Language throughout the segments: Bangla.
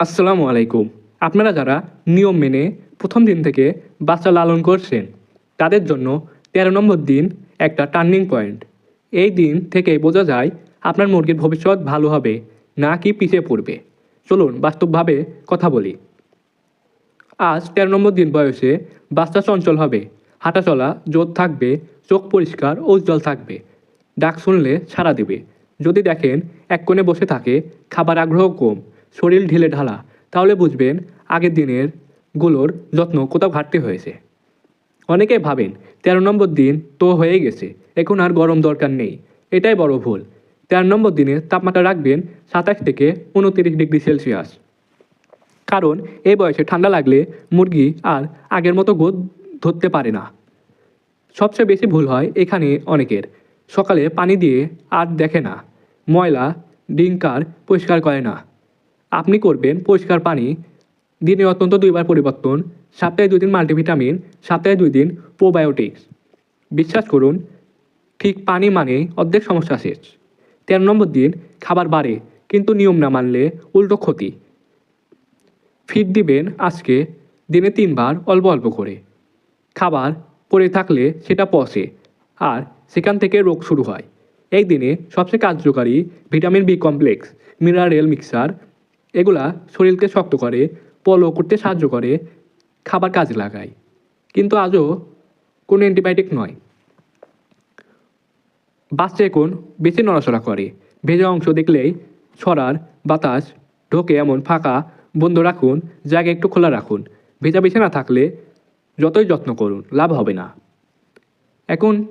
আসসালামু আলাইকুম। আপনারা যারা নিয়ম মেনে প্রথম দিন থেকে বাচ্চা লালন করছেন, তাদের জন্য তেরো নম্বর দিন একটা টার্নিং পয়েন্ট। এই দিন থেকে বোঝা যায় আপনার মুরগির ভবিষ্যৎ ভালো হবে, না কি পিছিয়ে পড়বে। চলুন বাস্তবভাবে কথা বলি। আজ তেরো নম্বর দিন বয়সে বাচ্চা চঞ্চল হবে, হাঁটা চলা জোর থাকবে, চোখ পরিষ্কার, উজ্জ্বল থাকবে। ডাক শুনলে সাড়া দেবে। যদি দেখেন এক কোণে বসে থাকে, খাবার আগ্রহ কম শরীর ঢিলে ঢালা, তাহলে বুঝবেন আগের দিনেরগুলোর যত্ন কোথাও ঘাটতি হয়েছে। অনেকে ভাবেন তেরো নম্বর দিন তো হয়ে গেছে, এখন আর গরম দরকার নেই, এটাই বড় ভুল। তেরো নম্বর দিনে তাপমাত্রা রাখবেন সাতাশ থেকে উনতিরিশ ডিগ্রি সেলসিয়াস। কারণ এই বয়সে ঠান্ডা লাগলে মুরগি আর আগের মতো গোদ ধরতে পারে না। সবচেয়ে বেশি ভুল হয় এখানে অনেকের, সকালে পানি দিয়ে আর দেখে না, ময়লা, ডিঙ্কার পরিষ্কার করে না। আপনি করবেন পরিষ্কার পানি। দিনে অত্যন্ত দুইবার পরিবর্তন। সপ্তাহে দুই দিন মাল্টিভিটামিন, সপ্তাহে দুই দিন প্রোবায়োটিক্স। বিশ্বাস করুন, ঠিক পানি মানে অর্ধেক সমস্যা শেষ। তেরো নম্বর দিন, খাবার বাড়ে, কিন্তু নিয়ম না মানলে উল্টো ক্ষতি। ফিট দিবেন আজকে, দিনে তিনবার অল্প অল্প করে। খাবার পড়ে থাকলে সেটা পচে, আর সেখান থেকে রোগ শুরু হয়। এই দিনে সবচেয়ে কার্যকারী vitamin B complex, mineral mixture এগুলা শরীরকে শক্ত করে পলো করতে সাহায্য করে, খাবার কাজে লাগায়। কিন্তু আজও কোনো অ্যান্টিবায়োটিক নয়। বাচ্চা এখন বেশি নড়াচড়া করে। ভেজা অংশ দেখলেই সরার বাতাস ঢোকে এমন ফাঁকা বন্ধ রাখুন, জায়গা একটু খোলা রাখুন। ভেজা বিছানা থাকলে যতই যত্ন করুন, লাভ হবে না। এখন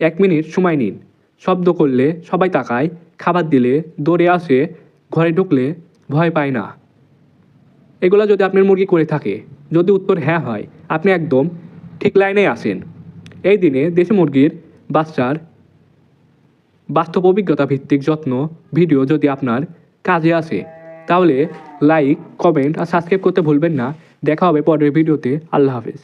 এক মিনিট সময় নিন। শব্দ করলে সবাই তাকায়, খাবার দিলে দৌড়ে আসে, ঘরে ঢুকলে ভয় পায় না। এগুলো যদি আপনার মুরগি করে থাকে, যদি উত্তর হ্যাঁ হয়, আপনি একদম ঠিক লাইনে আসেন এই দিনে দেশি মুরগির বাচ্চার বাস্তব অভিজ্ঞতা ভিত্তিক যত্ন ভিডিও যদি আপনার কাজে আসে, তাহলে লাইক কমেন্ট আর সাবস্ক্রাইব করতে ভুলবেন না। দেখা হবে পরের ভিডিওতে। আল্লাহ হাফেজ।